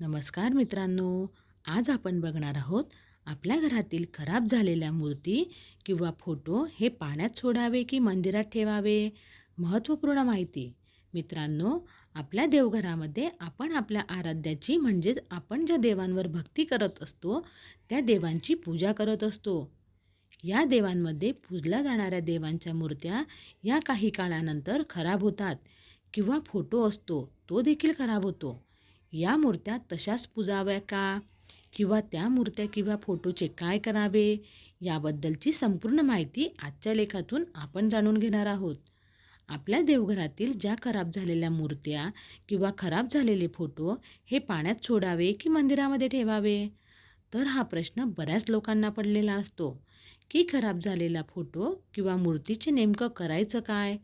नमस्कार मित्रांनो. आज आपण बघणार आहोत आपल्या घरातील खराब झालेल्या मूर्ती किंवा फोटो हे पाण्यात सोडावे की मंदिरात ठेवावे? महत्त्वपूर्ण माहिती. मित्रांनो आपल्या देवघरामध्ये आपण आपल्या आराध्याची म्हणजेच आपण ज्या देवांवर भक्ती करत असतो त्या देवांची पूजा करत असतो. या देवांमध्ये पूजल्या जाणाऱ्या देवांच्या मूर्त्या या काही काळानंतर खराब होतात किंवा फोटो असतो तो देखील खराब होतो. या मूर्त्या तशाच पुजाव्या का? किंवा त्या मूर्त्या किंवा फोटोचे काय करावे? याबद्दलची संपूर्ण माहिती आजच्या लेखातून आपण जाणून घेणार आहोत. आपल्या देवघरातील ज्या खराब झालेल्या मूर्त्या किंवा खराब झालेले फोटो हे पाण्यात सोडावे की मंदिरामध्ये ठेवावे? तर हा प्रश्न बऱ्याच लोकांना पडलेला असतो. की खराब झालेला फोटो किंवा मूर्तीचे नेमकं करायचं काय?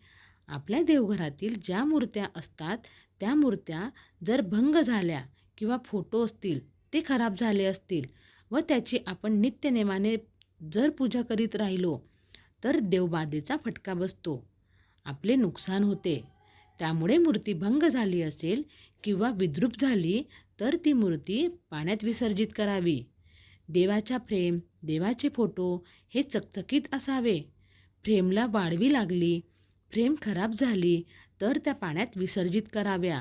आपल्या देवघरातील ज्या मूर्त्या असतात त्या मूर्त्या जर भंग झाल्या किंवा फोटो असतील ते खराब झाले असतील व त्याची आपण नित्यनेमाने जर पूजा करीत राहिलो तर देवबाधेचा फटका बसतो. आपले नुकसान होते. त्यामुळे मूर्ती भंग झाली असेल किंवा विद्रूप झाली तर ती मूर्ती पाण्यात विसर्जित करावी. देवाच्या फ्रेम देवाचे फोटो हे चकचकीत असावे. फ्रेमला वाढवी लागली फ्रेम खराब झाली तर त्या पाण्यात विसर्जित कराव्या.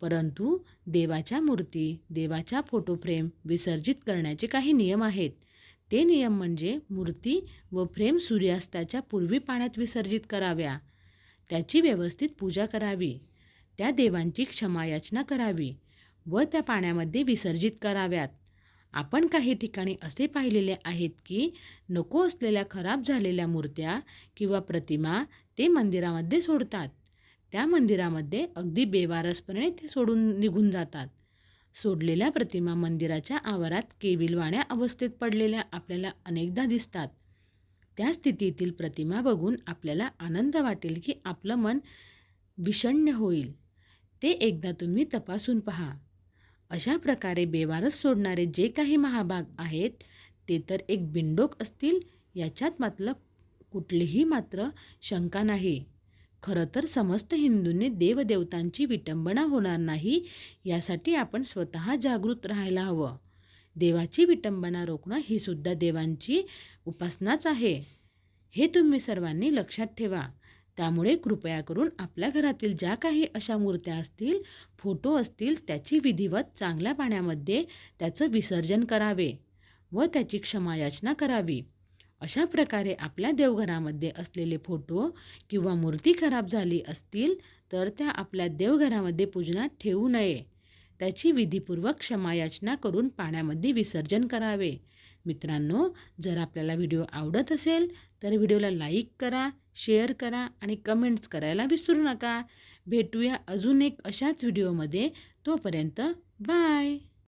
परंतु देवाच्या मूर्ती देवाच्या फोटो फ्रेम विसर्जित करण्याचे काही नियम आहेत. ते नियम म्हणजे मूर्ती व फ्रेम सूर्यास्ताच्या पूर्वी पाण्यात विसर्जित कराव्या. त्याची व्यवस्थित पूजा करावी. त्या देवांची क्षमायाचना करावी व त्या पाण्यामध्ये विसर्जित कराव्यात. आपण काही ठिकाणी असे पाहिलेले आहेत की नको असलेल्या खराब झालेल्या मूर्त्या किंवा प्रतिमा ते मंदिरामध्ये सोडतात. त्या मंदिरामध्ये अगदी बेवारसपणे ते सोडून निघून जातात. सोडलेल्या प्रतिमा मंदिराच्या आवारात केविलवाण्या अवस्थेत पडलेल्या आपल्याला अनेकदा दिसतात. त्या स्थितीतील प्रतिमा बघून आपल्याला आनंद वाटेल की आपलं मन विषण्य होईल. ते एकदा तुम्ही तपासून पहा. अशा प्रकारे बेवारस सोडणारे जे काही महाभाग आहेत ते तर एक बिंडोक असतील याच्यात मात्र कुठलीही मात्र शंका नाही. खरं तर समस्त हिंदूंनी देवदेवतांची विटंबना होणार नाही यासाठी आपण स्वतः जागृत राहायला हवं. देवाची विटंबना रोखणं ही सुद्धा देवांची उपासनाच आहे. हे तुम्ही सर्वांनी लक्षात ठेवा. त्यामुळे कृपया करून आपल्या घरातील ज्या काही अशा मूर्त्या असतील फोटो असतील त्याची विधिवत चांगल्या पाण्यामध्ये त्याचं विसर्जन करावे व त्याची क्षमायाचना करावी. अशा प्रकारे आपल्या देवघरामध्ये असलेले फोटो किंवा मूर्ती खराब झाली असतील तर त्या आपल्या देवघरामध्ये पूजनात ठेवू नये. त्याची विधीपूर्वक क्षमायाचना करून पाण्यामध्ये विसर्जन करावे. मित्रांनो जर आपल्याला व्हिडिओ आवडत असेल तर व्हिडिओला लाईक करा शेअर करा आणि कमेंट्स करायला विसरू नका. भेटूया अजून एक अशाच व्हिडिओमध्ये. तोपर्यंत बाय!